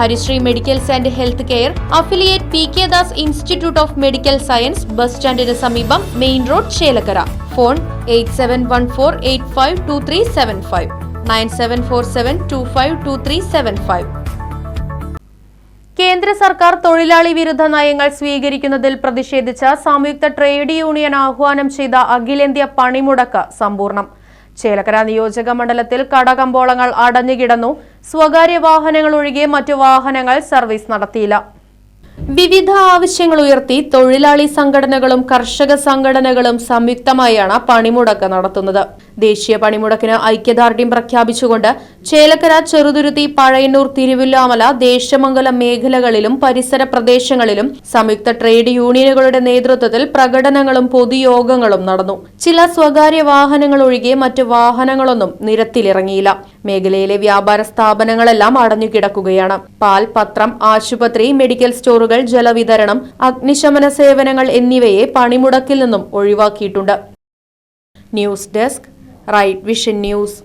Harishree medicals and health care affiliate P K Das institute of medical science bus സ്റ്റാൻഡിന് സമീപം main road Chelakkara. Phone eight seven one four eight five two three seven five. Nine seven four seven two five two three seven five. കേന്ദ്ര സർക്കാർ തൊഴിലാളി വിരുദ്ധ നയങ്ങൾ സ്വീകരിക്കുന്നതിൽ പ്രതിഷേധിച്ച സംയുക്ത trade union ആഹ്വാനം ചെയ്ത അഖിലേന്ത്യാ പണിമുടക്ക് സമ്പൂർണം. ചേലക്കര നിയോജക മണ്ഡലത്തിൽ കടകമ്പോളങ്ങൾ അടഞ്ഞുകിടന്നു. സ്വകാര്യ വാഹനങ്ങൾ ഒഴികെ മറ്റു വാഹനങ്ങൾ സർവീസ് നടത്തിയില്ല. വിവിധ ആവശ്യങ്ങൾ ഉയർത്തി തൊഴിലാളി സംഘടനകളും കർഷക സംഘടനകളും സംയുക്തമായാണ് പണിമുടക്ക് നടത്തുന്നത്. ദേശീയ പണിമുടക്കിന് ഐക്യദാർഢ്യം പ്രഖ്യാപിച്ചുകൊണ്ട് ചേലക്കര ചെറുതുരുത്തി പഴയന്നൂർ തിരുവില്ലാമല ദേശമംഗലം മേഖലകളിലും പരിസര പ്രദേശങ്ങളിലും സംയുക്ത ട്രേഡ് യൂണിയനുകളുടെ നേതൃത്വത്തിൽ പ്രകടനങ്ങളും പൊതുയോഗങ്ങളും നടന്നു. ചില സ്വകാര്യ വാഹനങ്ങൾ ഒഴികെ മറ്റ് വാഹനങ്ങളൊന്നും നിരത്തിലിറങ്ങിയില്ല. മേഖലയിലെ വ്യാപാര സ്ഥാപനങ്ങളെല്ലാം അടഞ്ഞുകിടക്കുകയാണ്. പാൽ പത്രം ആശുപത്രി മെഡിക്കൽ സ്റ്റോറുകൾ ജലവിതരണം അഗ്നിശമന സേവനങ്ങൾ എന്നിവയെ പണിമുടക്കിൽ നിന്നും ഒഴിവാക്കിയിട്ടുണ്ട്. News desk right vision news.